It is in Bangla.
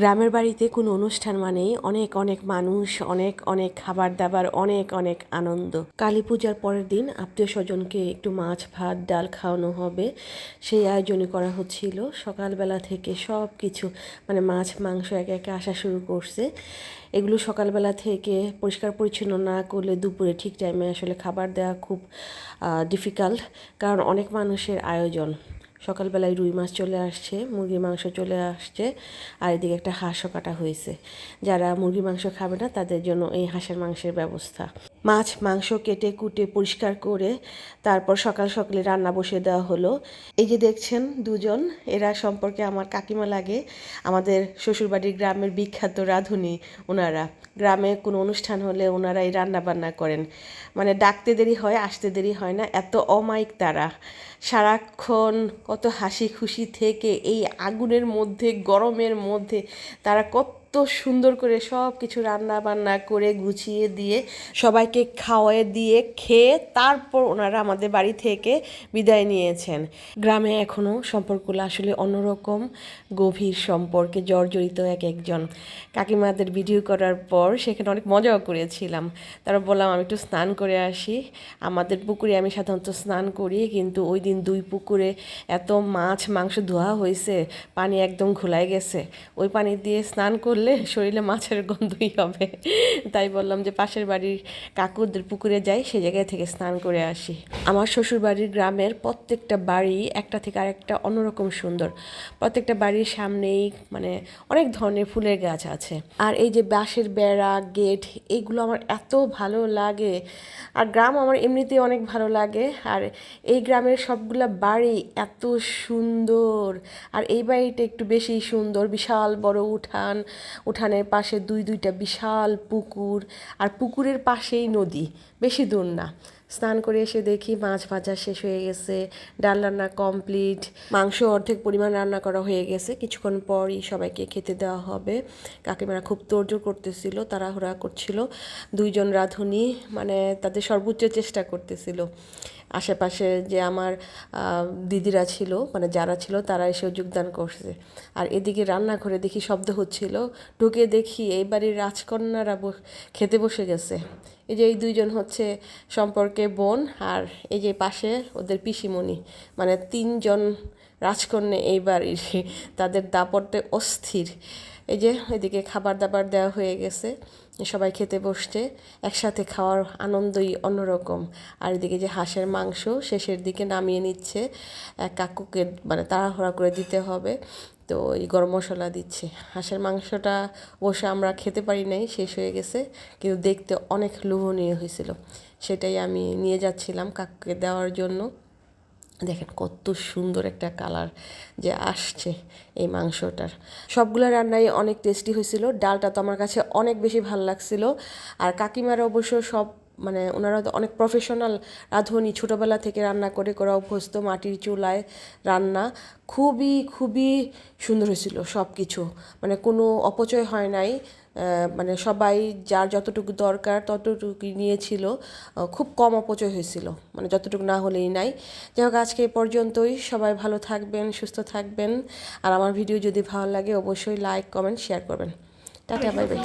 গ্রামের বাড়িতে কোনো অনুষ্ঠান মানেই অনেক অনেক মানুষ, অনেক অনেক খাবার দাবার অনেক অনেক আনন্দ। কালী পূজার পরের দিন আত্মীয় স্বজনকে একটু মাছ, ভাত, ডাল খাওয়ানো হবে। সেই আয়োজনই করা হচ্ছিল। সকালবেলা থেকে সব কিছু মানে মাছ, মাংস একে একে আসা শুরু করছে। এগুলো সকালবেলা থেকে পরিষ্কার পরিচ্ছন্ন না করলে দুপুরে ঠিক টাইমে আসলে খাবার দেওয়া খুব ডিফিকাল্ট কারণ অনেক মানুষের আয়োজন। সকালবেলায় রুই মাছ চলে আসছে মুরগির মাংস চলে আসছে, আর এদিকে একটা হাঁসও কাটা হয়েছে। যারা মুরগির মাংস খাবে না, তাদের জন্য এই হাঁসের মাংসের ব্যবস্থা। মাছ, মাংস কেটে, কুটে, পরিষ্কার করে তারপর সকাল সকালে রান্না বসিয়ে দেওয়া হলো। এই যে দেখছেন দুজন, এরা সম্পর্কে আমার কাকিমা লাগে। আমাদের শ্বশুরবাড়ির গ্রামের বিখ্যাত রাঁধুনি ওনারা গ্রামে কোনো অনুষ্ঠান হলে ওনারা এই রান্না বান্না করেন। মানে ডাকতে দেরি হয়, আসতে দেরি হয় না, এত অমায়িক তারা। সারাক্ষণ কত হাসি খুশি থেকে এই আগুনের মধ্যে গরমের মধ্যে তারা কত সুন্দর করে সব কিছু রান্না বান্না করে গুছিয়ে দিয়ে সবাইকে খাওয়াই দিয়ে খেয়ে তারপর ওনারা আমাদের বাড়ি থেকে বিদায় নিয়েছেন। গ্রামে এখনও সম্পর্কগুলো আসলে অন্যরকম, গভীর সম্পর্কে জর্জরিত এক একজন। কাকিমাদের ভিডিও করার পর সেখানে অনেক মজাও করেছিলাম। তারা বললাম, আমি একটু স্নান করে আসি। আমাদের পুকুরে আমি সাধারণত স্নান করি, কিন্তু ওই দিন দুই পুকুরে এত মাছ মাংস ধোয়া হয়েছে, পানি একদম ঘোলাই গেছে। ওই পানি দিয়ে স্নান করলে শরীরে মাছের গন্ধই হবে। তাই বললাম যে পাশের বাড়ির কাকুদের পুকুরে যাই, সে জায়গায় থেকে স্নান করে আসি। আমার শ্বশুর বাড়ির গ্রামের প্রত্যেকটা বাড়ি একটা থেকে আরেকটা অন্যরকম সুন্দর। প্রত্যেকটা বাড়ির সামনেই মানে অনেক ধরনের ফুলের গাছ আছে। আর এই যে বাঁশের বেড়া, গেট এইগুলো আমার এত ভালো লাগে। আর গ্রাম আমার এমনিতেই অনেক ভালো লাগে। আর এই গ্রামের সবগুলা বাড়ি এত সুন্দর। আর এই বাড়িটা একটু বেশি সুন্দর। বিশাল বড় উঠান উঠানের পাশে দুই দুইটা বিশাল পুকুর, আর পুকুরের পাশেই নদী, বেশি দূর না। স্নান করে এসে দেখি মাছ ভাজা শেষ হয়ে গেছে, ডাল রান্না কমপ্লিট, মাংস অর্ধেক পরিমাণ রান্না করা হয়ে গেছে। কিছুক্ষণ পরই সবাইকে খেতে দেওয়া হবে। কাকিমারা খুব তোড়জোড় করতেছিল, তাড়াহুড়া করছিল। দুইজন রাঁধুনি মানে তাদের সর্বোচ্চ চেষ্টা করতেছিল। আশেপাশে যে আমার দিদিরা ছিল মানে যারা ছিল, তারা এসেও যোগদান করছে। আর এদিকে রান্নাঘরে দেখি শব্দ হচ্ছিল, ঢুকে দেখি এই বাড়ির রাজকন্যারা খেতে বসে গেছে। এই যে এই দুইজন হচ্ছে সম্পর্কে বোন আর এই যে পাশে ওদের পিসিমণি। মানে তিনজন রাজকন্যা এই বাড়ির, তাদের দাপটে অস্থির। এই যে, এদিকে খাবার দাবার দেওয়া হয়ে গেছে, সবাই খেতে বসছে, একসাথে খাওয়ার আনন্দই অন্যরকম। আর এদিকে যে হাঁসের মাংস, শেষের দিকে নামিয়ে নিচ্ছে, এক কাকুকে মানে তাড়াহুড়া করে দিতে হবে। তো এই গরম মশলা দিচ্ছে। হাঁসের মাংসটা বসে আমরা খেতে পারি নাই, শেষ হয়ে গেছে, কিন্তু দেখতে অনেক লোভনীয় হয়েছিল। সেটাই আমি নিয়ে যাচ্ছিলাম কাকুকে দেওয়ার জন্য। দেখেন কত সুন্দর একটা কালার যে আসছে এই মাংসটার। সবগুলো রান্নাই অনেক টেস্টি হয়েছিল। ডালটা তো আমার কাছে অনেক বেশি ভালো লাগছিল। আর কাকিমারা অবশ্য সব মানে ওনারা তো অনেক প্রফেশনাল রাঁধুনি। ছোটোবেলা থেকে রান্না করে করা অভ্যস্ত, মাটির চুলায় রান্না। খুবই খুবই সুন্দর হয়েছিল সব কিছু মানে কোনো অপচয় হয় নাই। মানে সবাই যার যতটুকু দরকার ততটুকু নিয়েছিল। খুব কম অপচয় হয়েছিল। মানে যতটুকু না হলেই নাই। যাই হোক, আজকে এ পর্যন্তই। সবাই ভালো থাকবেন, সুস্থ থাকবেন। আর আমার ভিডিও যদি ভালো লাগে, অবশ্যই লাইক কমেন্ট শেয়ার করবেন। Tata bye by